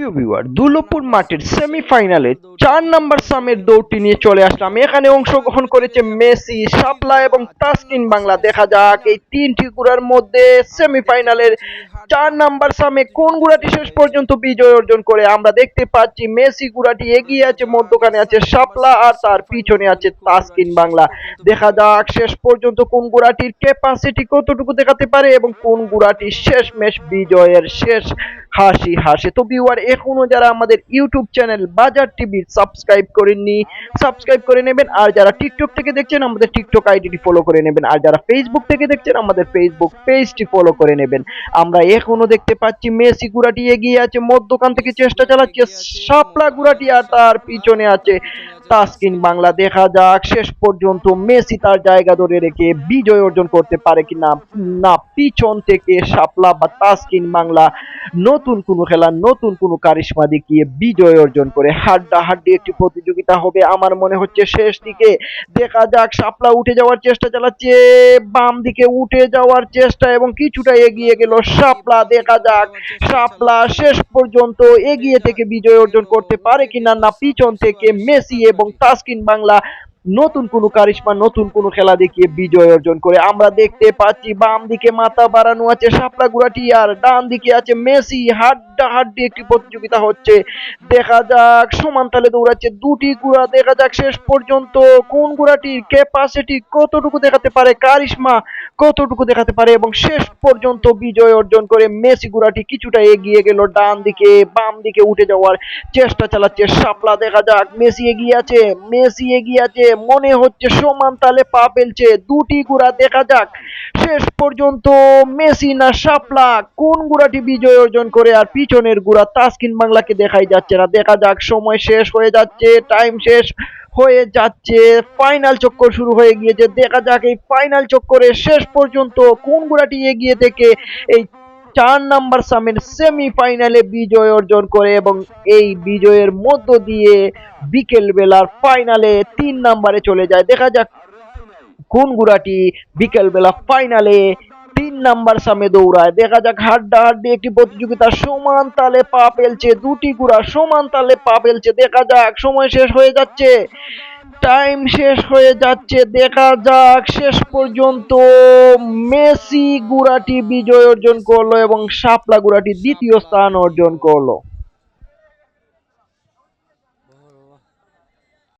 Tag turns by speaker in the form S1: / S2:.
S1: প্রিয় ভিউয়ার দুলপুর মাঠের সেমিফাইনালে চার নাম্বার সামের দৌড়টি নিয়ে চলে আসলাম। এখানে অংশগ্রহণ করেছে মেসি শাপলা এবং তাসকিন বাংলা। দেখা যাক এই তিনটি গুড়ার মধ্যে সেমিফাইনালের চার নাম্বার সামে কোন গুড়াটি শেষ পর্যন্ত বিজয় অর্জন করে। আমরা দেখতে পাচ্ছি মেসি গুড়াটি এগিয়ে আছে, মধ্যখানে আছে শাপলা আর তার পিছনে আছে তাসকিন বাংলা। দেখা যাক শেষ পর্যন্ত কোন গুড়াটির ক্যাপাসিটি কতটুকু দেখাতে পারে এবং কোন গুড়াটি শেষ ম্যাচ বিজয়ের শেষ হাসি হাসে। তো ভিউয়ার এখনও যারা আমাদের YouTube channel Bazar TV subscribe করেননি, সাবস্ক্রাইব করে নেবেন। আর যারা টিকটক থেকে দেখছেন, আমাদের টিকটক আইডিটি ফলো করে নেবেন। আর যারা ফেসবুক থেকে দেখছেন, আমাদের ফেসবুক পেজটি ফলো করে নেবেন। আমরা এখনও দেখতে পাচ্ছি, মেসি গুড়াটি এগিয়ে আছে, মধ্যখান থেকে চেষ্টা চালাচ্ছে সাপলা গুড়াটি আর তার পিছনে আছে। তাসকিন বাংলা দেখা যাক, শেষ পর্যন্ত মেসি তার জায়গা ধরে রেখে বিজয় অর্জন করতে পারে কিনা। না, পিছন থেকে শাপলা বা তাসকিন বাংলা নতুন কোনো খেলা, নতুন কোনো কারিশমা দেখিয়ে বিজয় অর্জন করে। হাড্ডা হাড্ডি একটি প্রতিযোগিতা হবে আমার মনে হচ্ছে শেষ দিকে। দেখা যাক, শাপলা উঠে যাওয়ার চেষ্টা চালাচ্ছে, বাম দিকে উঠে যাওয়ার চেষ্টা এবং কিছুটা এগিয়ে গেল শাপলা। দেখা যাক, শাপলা শেষ পর্যন্ত এগিয়ে থেকে বিজয় অর্জন করতে পারে কিনা। না, পিছন থেকে মেসি এবং তাসকিন বাংলা নতুন কোনো কারিশমা, নতুন কোনো খেলা দেখিয়ে বিজয় অর্জন করে আমরা দেখতে পাচ্ছি বাম দিকে মাথা বাড়ানো আছে শাপলা গুড়াটি আর ডান দিকে আছে মেসি। হাড্ডা হাড্ডি একটি প্রতিযোগিতা হচ্ছে। দেখা যাক, সমান তালে দৌড়াচ্ছে দুটি গুড়া। দেখা যাক শেষ পর্যন্ত কোন গুড়াটির ক্যাপাসিটি কতটুকু দেখাতে পারে, কারিশমা কতটুকু দেখাতে পারে এবং শেষ পর্যন্ত বিজয় অর্জন করে মেসি গুড়াটি কিছুটা এগিয়ে গেল ডান দিকে, বাম দিকে উঠে যাওয়ার চেষ্টা চালাচ্ছে শাপলা। দেখা যাক, মেসি এগিয়ে আছে, মেসি এগিয়ে আছে মনে হচ্ছে সমান তালে পা ফেলছে। দুটি গুড়া দেখা যাক। শেষ পর্যন্ত মেসি না শাপলা। কোন গুড়াটি বিজয় অর্জন করে আর পিছনের গুড়া তাসকিন বাংলাকে দেখাই যাচ্ছে না। দেখা যাক, সময় শেষ হয়ে যাচ্ছে টাইম শেষ হয়ে যাচ্ছে। ফাইনাল চক্কর শুরু হয়ে গিয়েছে। দেখা যাক এই ফাইনাল চক্করে শেষ পর্যন্ত কোন গুড়াটি এগিয়ে থেকে এই চার নাম্বার সামের সেমি ফাইনালে বিজয় অর্জন করে এবং এই বিজয়ের মধ্য দিয়ে বিকেল বেলার ফাইনালে তিন নাম্বারে চলে যায়। দেখা যাক কোন গুড়াটি বিকেল বেলা ফাইনালে তিন নাম্বার সামনে দৌড়ায়। দেখা যাক হাড্ডা হাড্ডি একটি প্রতিযোগিতা সমান তালে পা ফেলছে দুটি গুড়া সমান তালে পা ফেলছে দেখা যাক, সময় শেষ হয়ে যাচ্ছে। টাইম শেষ হয়ে যাচ্ছে, দেখা যাক, শেষ পর্যন্ত মেসি গুড়াটি বিজয় অর্জন করল এবং শাপলা গুড়াটি দ্বিতীয় স্থান অর্জন করল।